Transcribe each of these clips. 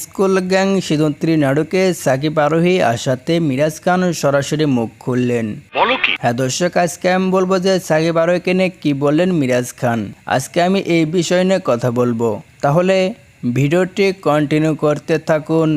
School gang season three নাটকে সাকিব আরোহী আসাতে মিরাজ খান সরাসরি মুখ খুললেন। হ্যাঁ দর্শক আজকে আমি বলব যে সাকিব আরোহীকে নিয়ে কি বললেন মিরাজ খান। আজকে আমি এই বিষয় নিয়ে কথা বলব। তাহলে ভিডিওটি কন্টিনিউ করতে থাকুন।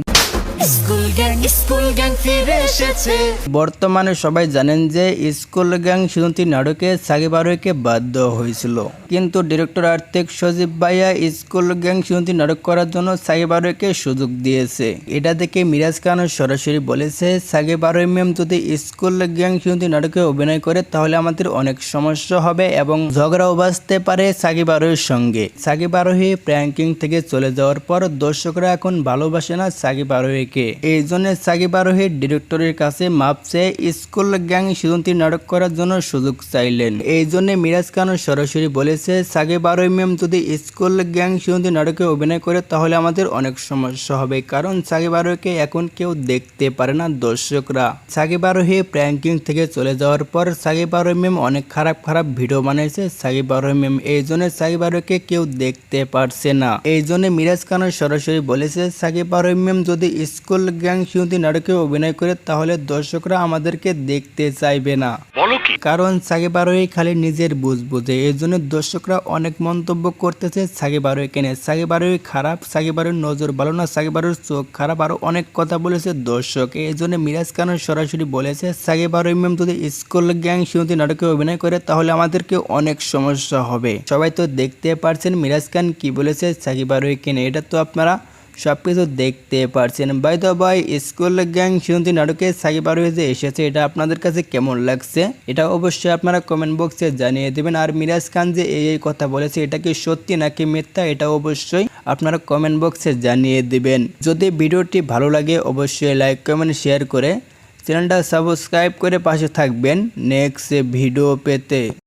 বর্তমানে সবাই জানেন যে স্কুল গ্যাং সিজনটি নাটকে সাকিব আরোহীকে বাদ দেওয়া হয়েছিল। কিন্তু ডিরেক্টর আর্থিক সজীব ভাইয়া স্কুল গ্যাং সিজনটি নাটক করার জন্য সাকিব আরোহীকে সুযোগ দিয়েছে। এটা দেখে মিরাজ খান সরাসরি বলেছে সাকিব আরোহী ম্যাম যদি স্কুল গ্যাং সিজনটি নাটকে অভিনয় করে তাহলে আমাদের অনেক সমস্যা হবে এবং ঝগড়াও বাঁচতে পারে সাকিব আরোহীর সঙ্গে। সাকিব আরোহী প্র্যাঙ্কিং থেকে চলে যাওয়ার পর দর্শকরা এখন ভালোবাসে না সাকিব আরোহীকে এই জন্য সাকিব আরোহী ডিরেক্টরের কাছে মাপ চেয়ে স্কুল গ্যাং সিজনটি নাটক করার জন্য সুযোগ চাইলেন। এই জন্য মিরাজ খান সরাসরি বলেছে সাকিব আরোহী ম্যাম, যদি স্কুল গ্যাং সিজনটি নাটকে অভিনয় করে, তাহলে আমাদের অনেক সমস্যা হবে। কারণ সাকিব আরোহীকে এখন কেউ দেখতে পারে না দর্শকরা। সাকিব আরোহী প্র্যাঙ্কিং থেকে চলে যাওয়ার পর সাকিব আরোহী ম্যাম অনেক খারাপ খারাপ ভিডিও বানিয়েছে সাকিব আরোহী ম্যাম এই জন্য সাকিব আরোহীকে কেউ দেখতে পারছে না। এই জন্য মিরাজ খান সরাসরি বলেছে সাকিব আরোহী ম্যাম, যদি স্কুল গ্যাং সিউতি নাটকে অভিনয় করে তাহলে দর্শকরা আমাদেরকে দেখতে চাইবে না। কারণ সাকিব আরোহী খালি নিজের বুঝ বুঝে এই জন্য দর্শকরা অনেক মন্তব্য করতেছে সাকিব আরোহীকে নিয়ে। সাকিব আরোহী খারাপ সাকিব আরোহীর নজর ভালো না সাকিব আরোহীর চোখ খারাপ আরও অনেক কথা বলেছে দর্শক। এই জন্য মিরাজ খান সরাসরি বলেছে সাকিব আরোহী ম্যাম যদি স্কুল গ্যাং সিউতি নাটকে অভিনয় করে তাহলে আমাদেরকে অনেক সমস্যা হবে। সবাই তো দেখতে পারছেন মিরাজ খান কি বলেছে সাকিব আরোহীকে নিয়ে। এটা তো আপনারা সবকিছু দেখতে পারছেন। By the by school gang সিজনটি নাটকে সাকিব আরোহী যে এসেছে, এটা আপনাদের কাছে কেমন লাগছে? এটা অবশ্যই আপনারা কমেন্ট বক্সে জানিয়ে দেবেন। আর মিরাজ খান যে এই কথা বলেছে, এটা কি সত্যি নাকি মিথ্যা? এটা অবশ্যই আপনারা কমেন্ট বক্সে জানিয়ে দিবেন। যদি ভিডিওটি ভালো লাগে, অবশ্যই লাইক কমেন্ট শেয়ার করে চ্যানেলটা সাবস্ক্রাইব করে পাশে থাকবেন। নেক্সট ভিডিও পেতে।